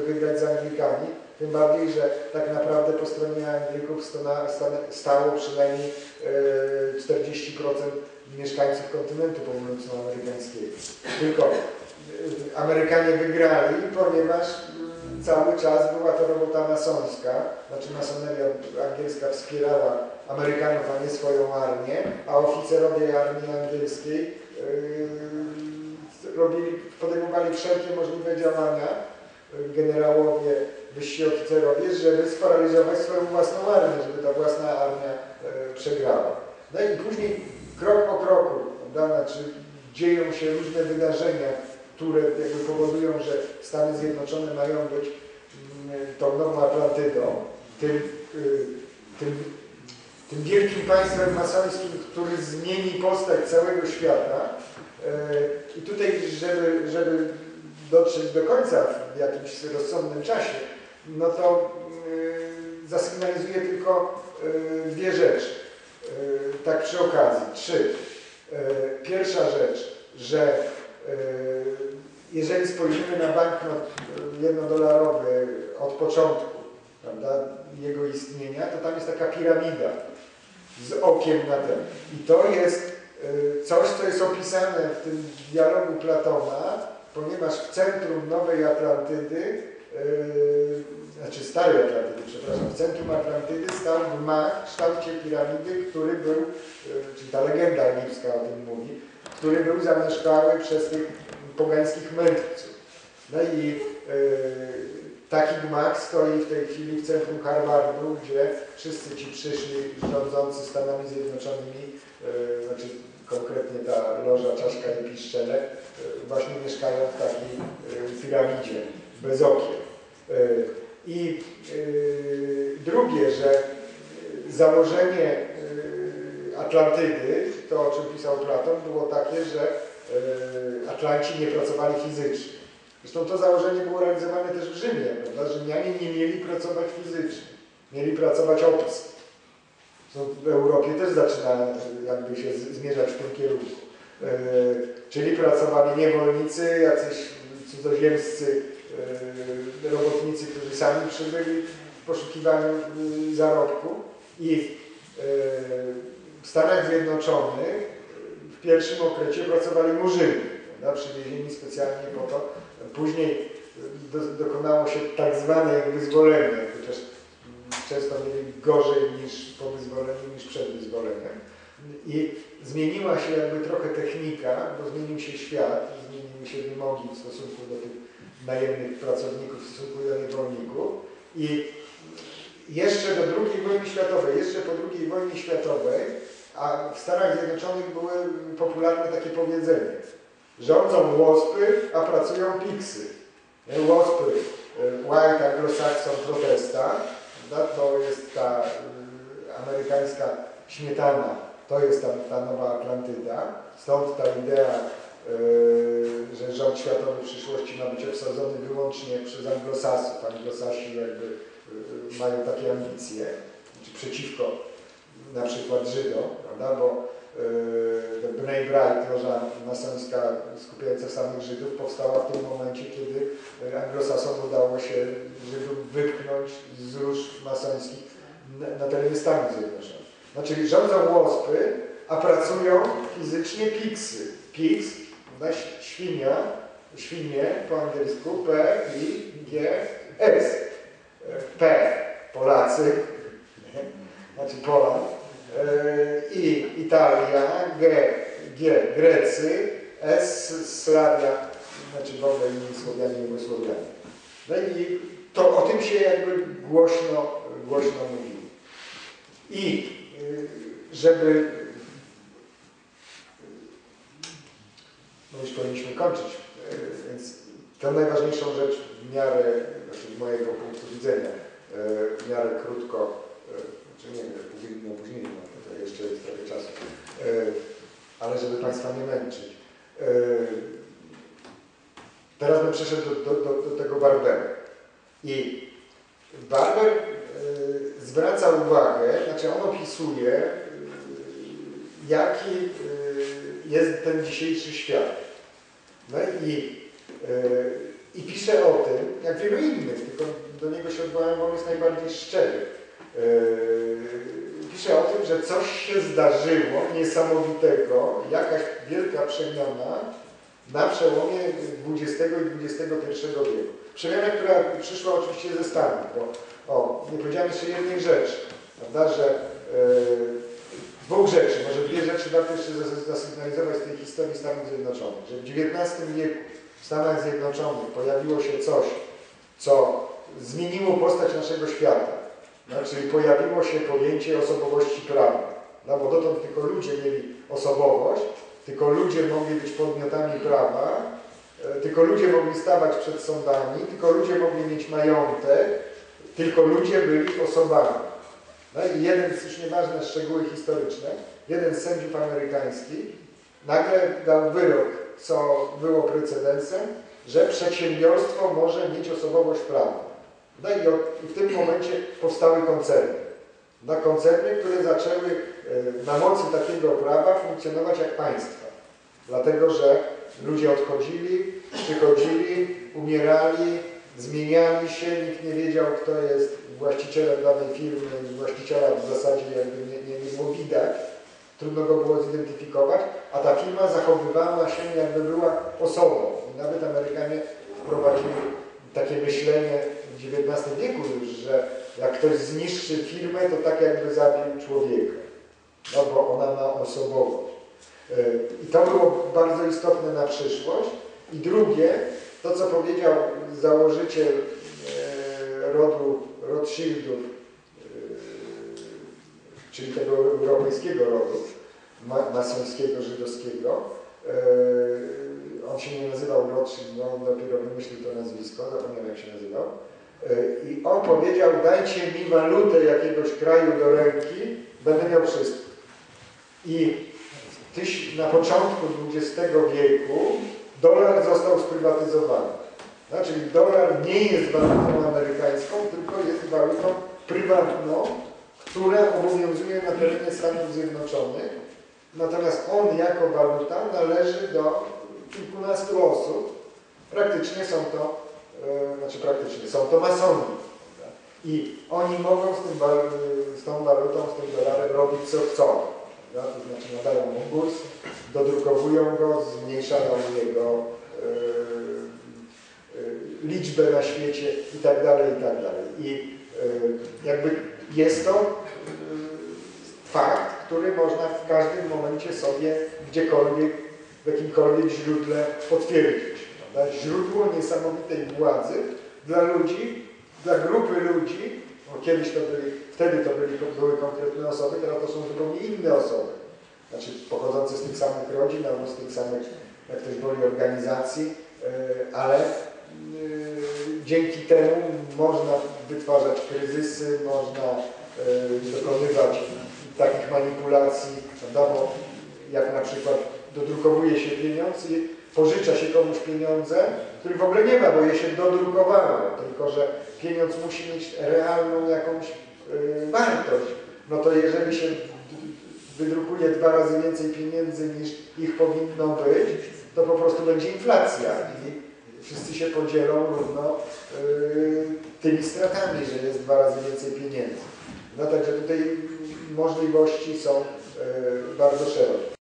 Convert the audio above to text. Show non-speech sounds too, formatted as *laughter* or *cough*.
wygrać z Anglikami, tym bardziej, że tak naprawdę po stronie Anglików stało przynajmniej e, 40% mieszkańców kontynentu północnoamerykańskiego. Tylko e, Amerykanie wygrali, ponieważ mm, cały czas była to robota masońska, znaczy masoneria angielska wspierała Amerykanów, a nie swoją armię, a oficerowie armii angielskiej yy, robili, podejmowali wszelkie możliwe działania, generałowie, wyżsi oficerowie, żeby sparaliżować swoją własną armię, żeby ta własna armia yy, przegrała. No i później krok po kroku, prawda, znaczy dzieją się różne wydarzenia, które jakby powodują, że Stany Zjednoczone mają być mm, tą nową Atlantydą, tym, y, tym, tym wielkim państwem masońskim, który zmieni postać całego świata. Y, I tutaj, żeby, żeby dotrzeć do końca w jakimś rozsądnym czasie, no to y, zasygnalizuję tylko y, dwie rzeczy. Y, Tak przy okazji, trzy. Y, Pierwsza rzecz, że jeżeli spojrzymy na banknot jednodolarowy od początku, prawda, jego istnienia, to tam jest taka piramida z okiem na ten. I to jest coś, co jest opisane w tym dialogu Platona, ponieważ w centrum Nowej Atlantydy, y, znaczy Starej Atlantydy, przepraszam, w centrum Atlantydy stał gmach w kształcie piramidy, który był, y, czyli ta legenda egipska o tym mówi, który był zamieszkały przez tych pogańskich mędrców. No i y, taki gmach stoi w tej chwili w centrum Harvardu, gdzie wszyscy ci przyszli rządzący Stanami Zjednoczonymi, y, znaczy konkretnie ta loża Czaszka i Piszczele, y, właśnie mieszkają w takiej y, piramidzie, bez okien. Y, I drugie, że założenie Atlantydy, to o czym pisał Platon, było takie, że Atlanci nie pracowali fizycznie. Zresztą to założenie było realizowane też w Rzymie, prawda? Rzymianie nie mieli pracować fizycznie, mieli pracować opis. Zresztą w Europie też zaczyna jakby się zmierzać w tym kierunku. E, czyli pracowali niewolnicy, jacyś cudzoziemscy e, robotnicy, którzy sami przybyli w poszukiwaniu e, zarobku i e, w Stanach Zjednoczonych w pierwszym okresie pracowali murzyni, prawda? przywiezieni specjalnie po to. Później do, dokonało się tak zwane wyzwolenie, gorzej niż po wyzwoleniu, niż przed wyzwoleniem. I zmieniła się jakby trochę technika, bo zmienił się świat, zmieniły się wymogi w stosunku do tych najemnych pracowników, w stosunku do niewolników. I jeszcze do II wojny światowej, jeszcze po II wojnie światowej, a w Stanach Zjednoczonych były popularne takie powiedzenie. Rządzą łospy, a pracują piksy. Nie? Łospy, y, White Anglo-Saxon Protesta, prawda? to jest ta y, amerykańska śmietana, to jest ta, ta nowa Atlantyda. Stąd ta idea, y, że rząd światowy w przyszłości ma być obsadzony wyłącznie przez anglosasów. Anglosasi jakby y, mają takie ambicje, czy przeciwko na przykład Żydom, prawda? bo yy, Bnei Brai, loża masońska skupiająca samych Żydów, powstała w tym momencie, kiedy anglosasom udało się Żydów wypchnąć z róż masońskich na, na terenie Stanów Zjednoczonych. Znaczy rządzą łospy, a pracują fizycznie piksy. Piks, prawda? świnia, świnie po angielsku P, I, G, S. P, Polacy, *laughs* znaczy Poland, e, I Italia, G, G Grecy, S Sławia, znaczy w ogóle inni Słowianie, Jugosłowianie. No i to o tym się jakby głośno, głośno mówiło. I y, żeby no już powinniśmy kończyć, y, więc tę najważniejszą rzecz w miarę, znaczy z mojego punktu widzenia, w miarę krótko, znaczy nie wiem, pół godziny opóźnienia, no to jeszcze jest trochę czasu, y, ale żeby Państwa nie męczyć. Y, Teraz bym przeszedł do, do, do, do tego Barbera. I Barber y, zwraca uwagę, znaczy on opisuje, jaki jest ten dzisiejszy świat. No i I pisze o tym, jak wielu innych, tylko do niego się odwołałem, bo on jest najbardziej szczery. Yy, pisze o tym, że coś się zdarzyło niesamowitego, jakaś wielka przemiana na przełomie XX i XXI wieku. Przemiana, która przyszła oczywiście ze Stanów, bo o, nie powiedziałem jeszcze jednej rzeczy, prawda, że yy, dwóch rzeczy, może dwie rzeczy warto jeszcze zasygnalizować z tej historii Stanów Zjednoczonych, że w XIX wieku w Stanach Zjednoczonych pojawiło się coś, co zmieniło postać naszego świata. Znaczy pojawiło się pojęcie osobowości prawnej. No bo dotąd tylko ludzie mieli osobowość, tylko ludzie mogli być podmiotami prawa, e, tylko ludzie mogli stawać przed sądami, tylko ludzie mogli mieć majątek, tylko ludzie byli osobami. No i jeden, już nieważne szczegóły historyczne, jeden z sędziów amerykańskich nagle dał wyrok, co było precedensem, że przedsiębiorstwo może mieć osobowość prawną. No i, w tym momencie powstały koncerny. Na koncerny, które zaczęły e, na mocy takiego prawa funkcjonować jak państwa. Dlatego, że ludzie odchodzili, przychodzili, umierali, zmieniali się, nikt nie wiedział, kto jest właścicielem danej firmy, właściciela w zasadzie jakby nie, nie, nie było widać, trudno go było zidentyfikować, a ta firma zachowywała się jakby była osobą. I nawet Amerykanie wprowadzili takie myślenie XIX wieku już, że jak ktoś zniszczy firmę, to tak jakby zabił człowieka, no bo ona ma osobowość. E, I to było bardzo istotne na przyszłość. I drugie, to co powiedział założyciel e, rodu Rothschildów, e, czyli tego europejskiego rodu, masońskiego, żydowskiego, on się nie nazywał Rothschild, no on dopiero wymyślił to nazwisko, zapomniałem jak się nazywał. I on powiedział, dajcie mi walutę jakiegoś kraju do ręki, będę miał wszystko. I na początku XX wieku dolar został sprywatyzowany. Znaczy dolar nie jest walutą amerykańską, tylko jest walutą prywatną, która obowiązuje na terenie Stanów Zjednoczonych. Natomiast on jako waluta należy do kilkunastu osób. Praktycznie są to, e, znaczy praktycznie, są to masoni. I oni mogą z, tym, z tą walutą, z tym dolarem robić co chcą. To znaczy nadają mu kurs, dodrukowują go, zmniejszają jego e, e, liczbę na świecie i tak dalej, i tak dalej. I jakby jest to fakt, który można w każdym momencie sobie gdziekolwiek w jakimkolwiek źródle potwierdzić. Prawda? Źródło niesamowitej władzy dla ludzi, dla grupy ludzi, bo kiedyś to byli, wtedy to byli, były konkretne osoby, teraz to są zupełnie inne osoby. Znaczy pochodzące z tych samych rodzin, albo z tych samych, jak ktoś woli, organizacji, e, ale e, dzięki temu można wytwarzać kryzysy, można e, dokonywać takich manipulacji, prawda? bo jak na przykład dodrukowuje się pieniądz i pożycza się komuś pieniądze, których w ogóle nie ma, bo je się dodrukowało, tylko że pieniądz musi mieć realną jakąś yy, wartość. No to jeżeli się wydrukuje dwa razy więcej pieniędzy niż ich powinno być, to po prostu będzie inflacja i wszyscy się podzielą równo yy, tymi stratami, że jest dwa razy więcej pieniędzy. No także tutaj możliwości są yy, bardzo szerokie.